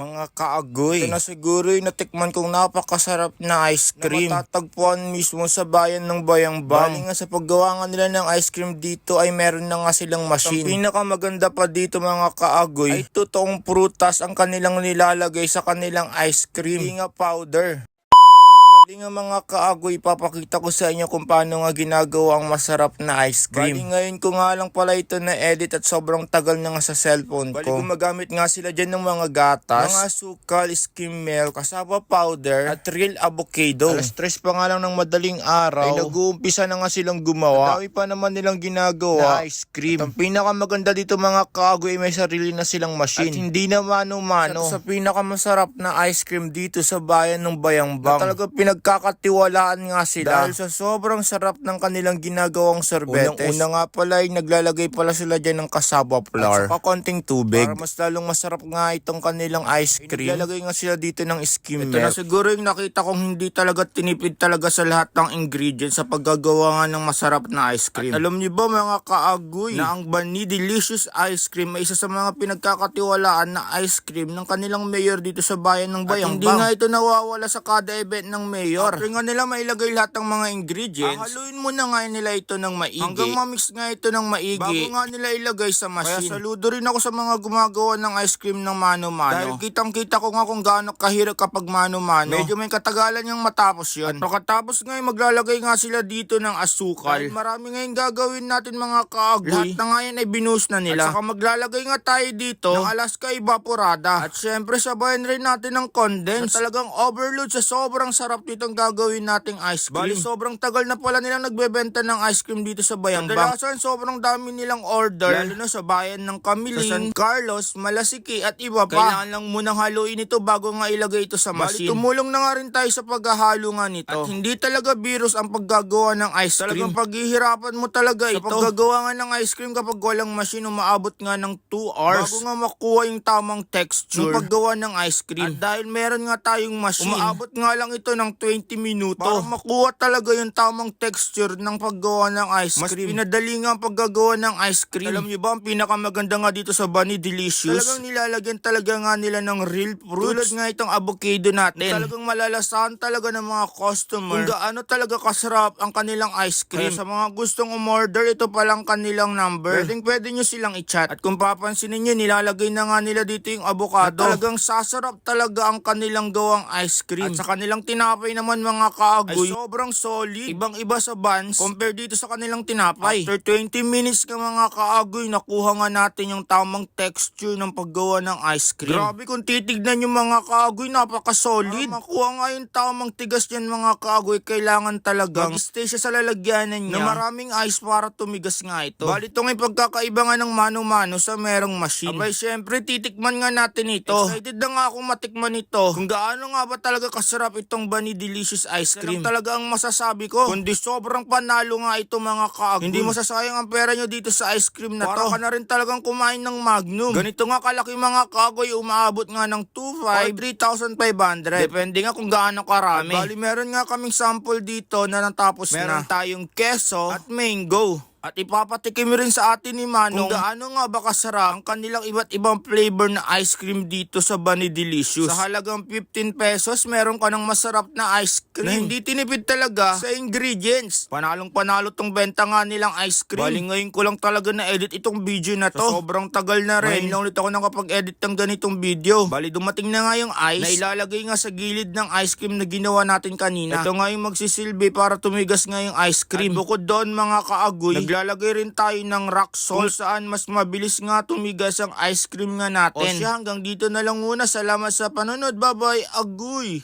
Mga kaagoy. Ito na siguro yung natikman kong napakasarap na ice cream. Na matatagpuan mismo sa bayan ng Bayambang. Bali nga sa paggawa nga nila ng ice cream dito ay meron na nga silang machine. Ang pinakamaganda pa dito mga kaagoy ay totoong prutas ang kanilang nilalagay sa kanilang ice cream. Hindi nga powder. Bali nga mga kaagoy, papakita ko sa inyo kung paano nga ginagawa ang masarap na ice cream. Bali ngayon ko nga lang pala ito na edit at sobrang tagal na nga sa cellphone ko. Bali gumagamit nga sila dyan ng mga gatas, mga sukal, skim milk, kasaba powder, at real avocado. Alas tres pa nga lang ng madaling araw, ay nag-uumpisa na nga silang gumawa. Dami pa naman nilang ginagawa na ice cream. At ang pinakamaganda dito mga kaagoy, may sarili na silang machine. At hindi na mano-mano. Sa, sa pinakamasarap na ice cream dito sa bayan ng Bayambang. Na talaga pinagkakatiwalaan nga sila. Dahil sa sobrang sarap ng kanilang ginagawang sorbetes. Unang-una nga pala ay naglalagay pala sila dyan ng cassava flour. At saka konting tubig. Para mas lalong masarap nga itong kanilang ice cream. Ay, naglalagay nga sila dito ng skim Ito na siguro yung nakita kong hindi talaga tinipid talaga sa lahat ng ingredients sa paggagawa nga ng masarap na ice cream. At alam niyo ba mga kaagoy na ang Bani Delicious Ice Cream ay isa sa mga pinagkakatiwalaan na ice cream ng kanilang mayor dito sa bayan ng Bayambang. At hindi nga ito nawawala sa kada event ng mayor. After nga nila mailagay lahat ng mga ingredients, haluin muna nga nila ito ng maigi. Hanggang mamix nga ito ng maigi. Bago nga nila ilagay sa machine. Kaya saludo rin ako sa mga gumagawa ng ice cream ng mano-mano. Dahil kitang kita ko nga kung gaano kahirap kapag mano-mano. Medyo may katagalan yung matapos yun. At pagkatapos nga maglalagay nga sila dito ng asukal. Dahil marami ngayon gagawin natin mga kaagoy. Lahat na nga yan ay binus na nila. At saka maglalagay nga tayo dito ng Alaska Evaporada. At syempre sabayan rin natin ng condense. Na talagang overload sa sobrang sarap nitong gagawin nating ice cream. Bali sobrang tagal na pala nilang nagbebenta ng ice cream dito sa Bayambang. Kadalasan sobrang dami nilang order. Lalo na sa bayan ng Camilin, sa San Carlos, Malasiki at iba pa. Kailangan lang munang haluin ito bago nga ilagay ito sa machine. Bali tumulong na nga rin tayo sa paghahalo nga nito. At hindi talaga virus ang paggagawa ng ice cream. Talagang paghihirapan mo talaga ito. Sa paggagawa nga ng ice cream kapag walang machine, umaabot nga ng 2 hours. Bago nga makuha yung tamang texture ng paggawa ng ice cream. At dahil meron nga tayong machine, umaabot nga lang ito ng 20 minuto. Para makuha talaga yung tamang texture ng paggawa ng ice cream. Mas pinadali nga ang paggagawa ng ice cream. Alam niyo ba, ang pinakamaganda nga dito sa Bunny Delicious, talagang nilalagyan talaga nga nila ng real fruits. Tulad nga itong avocado natin. Talagang malalasahan talaga ng mga customer kung gaano talaga kasarap ang kanilang ice cream. Kaya sa mga gustong umorder, ito palang kanilang number. Pwedeng pwede nyo silang i-chat. At kung papansinin nyo, nilalagay na nga nila dito yung avocado. At talagang sasarap talaga ang kanilang gawang ice cream. At sa kanilang tinapay naman mga kaagoy, ay sobrang solid. Ibang iba sa buns compare dito sa kanilang tinapay. After 20 minutes ka mga kaagoy, nakuha nga natin yung tamang texture ng paggawa ng ice cream. Grabe kung titignan yung mga kaagoy, napaka-solid. Para makuha nga yung tamang tigas niyan mga kaagoy, kailangan talagang stay siya sa lalagyanan niya na maraming ice para tumigas nga ito. Bali ito nga yung pagkakaiba nga ng mano-mano sa merong machine. Abay, syempre, titikman nga natin ito. Excited na nga akong matikman ito. Kung gaano nga ba talaga kasarap itong Bunny Delicious Ice Cream. Yan talaga ang masasabi ko. Kundi sobrang panalo nga ito mga kaagoy. Hindi masasayang ang pera nyo dito sa ice cream na to. Para ka na rin talagang kumain ng Magnum. Ganito nga kalaki mga kaagoy, umaabot nga ng 2,500 3,500. Depende nga kung gaano karami. At bali, meron nga kaming sample dito na natapos meron na. Meron tayong keso at mango. At ipapatikim rin sa atin ni Manong kung gaano nga ba kasarap ang kanilang iba't ibang flavor na ice cream dito sa Bunny Delicious. Sa halagang 15 pesos, meron ka ng masarap na ice cream na hindi tinipid talaga sa ingredients. Panalong panalo tong benta nga nilang ice cream. Bali ngayon ko lang talaga na-edit itong video na to. Sa sobrang tagal na rin. Ngayon lang ulit ako nakapag-edit ng ganitong video. Bali dumating na nga yung ice na ilalagay nga sa gilid ng ice cream na ginawa natin kanina. Ito nga yung magsisilbi para tumigas nga yung ice cream. At bukod doon mga kaagoy, naglalagay rin tayo ng rock salt saan mas mabilis nga tumigas ang ice cream nga natin. O siya hanggang dito na lang muna. Salamat sa panonood. Bye bye. Agoy!